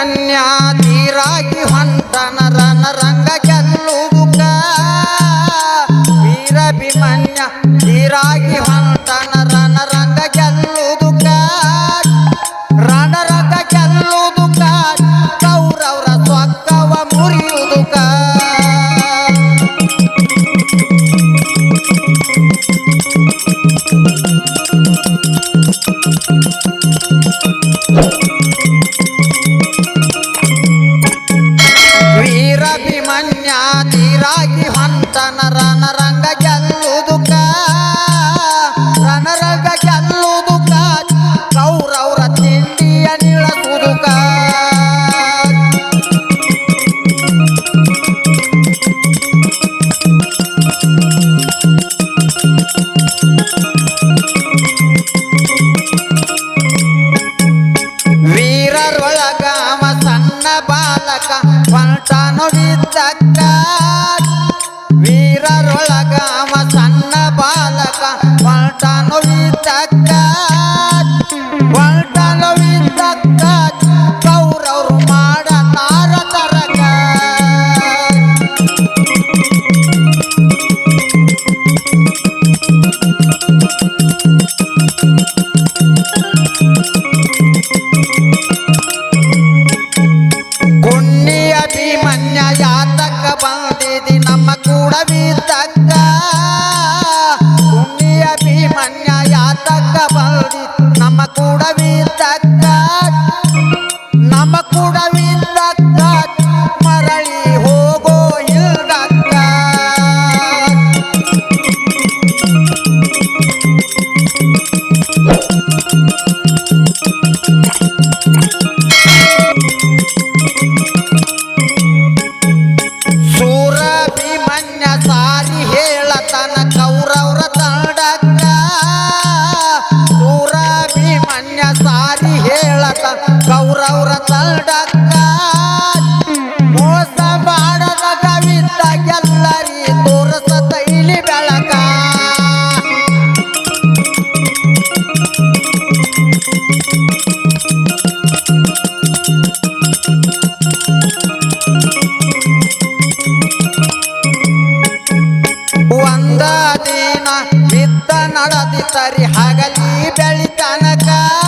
ಭೀಮನ್ಯ ತೀರಾಗಿ ಹೊಂಟನ ರನ ರಂಗ ಗೆಲ್ಲುವುದುಕ ವೀರ ಭೀಮನ್ಯ ತೀರಾಗಿ ಹೊಂಟನ ರನ ರಂಗ ಗೆಲ್ಲುವುದುಕ ರಣರಂಗ ಗೆಲ್ಲುವುದುಕ ಕೌರವರ ಸ್ವಕ್ಕವ ಮುರಿಯುವುದುಕ ವೀರಭಿಮನ್ಯ ವೀರರೊಳಗ ಅವ ಸಣ್ಣ ಬಾಲಕ ಹೊಂಟಾನು ಬಿದ್ದಕ್ಕ ಹೊಂಟಾನು ಬಿದ್ದಕ್ಕ ಕೌರವ್ರು ಮಾಡ ತಾರ ತರಕ ಕುಣ್ಣಿಯ ಭೀಮನ್ಯ ಯಾತಕ ಬಂದಿದಿ ఉడవి తక్క పుణ్య భీమన్య యాతక్క బల్ది నమ్మ కూడవి తక్క నమ్మ కూడవి తక్క మరళి హోగో ఇల్దక్క Thank ಹೇಳತನ ಕೌರವ್ರ ಮೋಸ ಮಾಡದ ಕವಿತ ಎಲ್ಲರಿ ತೋರಸ ಇಲಿ ಬೆಳಕ. ಒಂದ ದಿನ ಬಿದ್ದ ನಡೆದಿತ್ತರಿ, ಹಗಲಿ ಬೆಳಿತನಕ ಒಂದ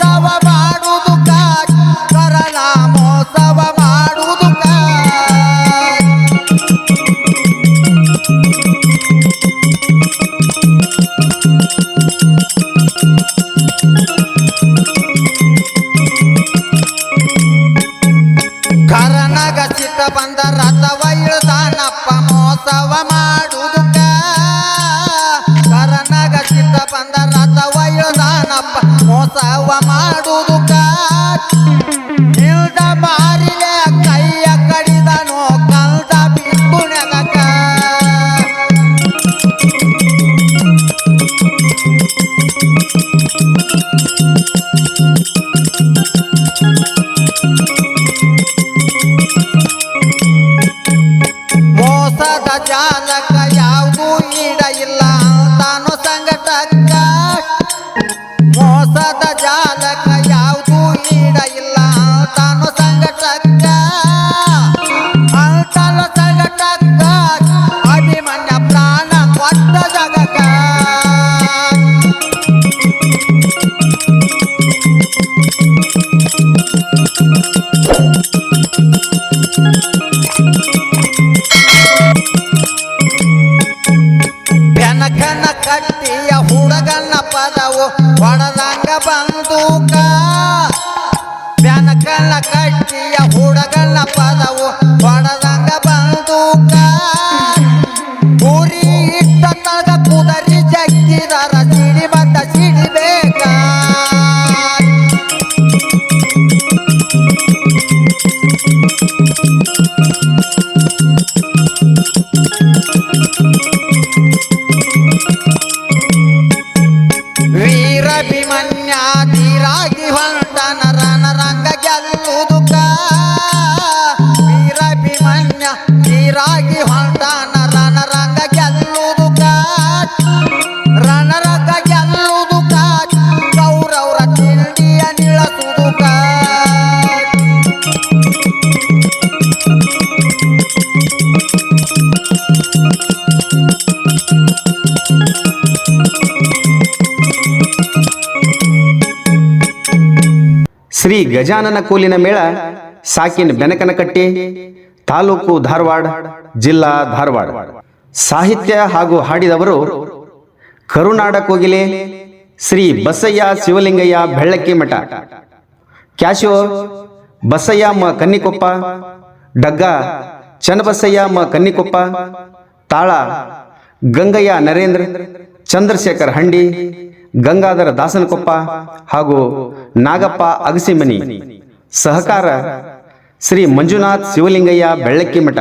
dava mais. ಜಾಲಕ ಯಾವುದು ಈಡ ಇಲ್ಲ ತಾನು ಸಂಗಟಕ್ಕ ಮೋಸದ ಜಾಲಕ ಯಾವುದು ಈಡ ಇಲ್ಲ ತಾನು ಸಂಗಟಕ್ಕ ಅಂತಲ ಸಂಗಟಕ್ಕ ಅಭಿಮನ್ಯ ಪ್ರಾಣ ಕೊಟ್ಟ ಜಗಕ್ಕ ಬೆನಕನ ಪದವು ಹೊಡೆದಂಗ ಬಂದೂಕ ವೀರಭಿಮನ್ಯ ತೀರಾಗಿ ಹೊಂಟನ ರಣರಂಗ ಗೆಲ್ಲುವುದುಕ ರಣರಂಗ ಗೆಲ್ಲುವುದುಕ ಕೌರವರ ತಿಂಡಿಯ ನಿಳಸುವುದುಕ ಶ್ರೀ ಗಜಾನನ ಕೋಲಿನ ಮೇಳ ಸಾಕಿನ ಬೆನಕನಕಟ್ಟಿ ತಾಲೂಕು ಧಾರವಾಡ, ಜಿಲ್ಲಾ ಧಾರವಾಡ. ಸಾಹಿತ್ಯ ಹಾಗೂ ಹಾಡಿದವರು ಕರುನಾಡ ಕೋಗಿಲೆ, ಶ್ರೀ ಬಸಯ್ಯ ಶಿವಲಿಂಗಯ್ಯ ಬೆಳ್ಳಕ್ಕಿ ಮಠ. ಕ್ಯಾಶೋ, ಬಸಯ್ಯ ಮ ಕನ್ನಿಕೊಪ್ಪ, ಡಗ್ಗ, ಚನ್ನಬಸಯ್ಯ ಮ ಕನ್ನಿಕೊಪ್ಪ, ತಾಳ, ಗಂಗಯ್ಯ ನರೇಂದ್ರ, ಚಂದ್ರಶೇಖರ್ ಹಂಡಿ, ಗಂಗಾಧರ ದಾಸನಕೊಪ್ಪ ಹಾಗೂ ನಾಗಪ್ಪ ಅಗಸಿಮನಿ. ಸಹಕಾರ ಶ್ರೀ ಮಂಜುನಾಥ್ ಶಿವಲಿಂಗಯ್ಯ ಬೆಳ್ಳಕ್ಕಿ ಮಠ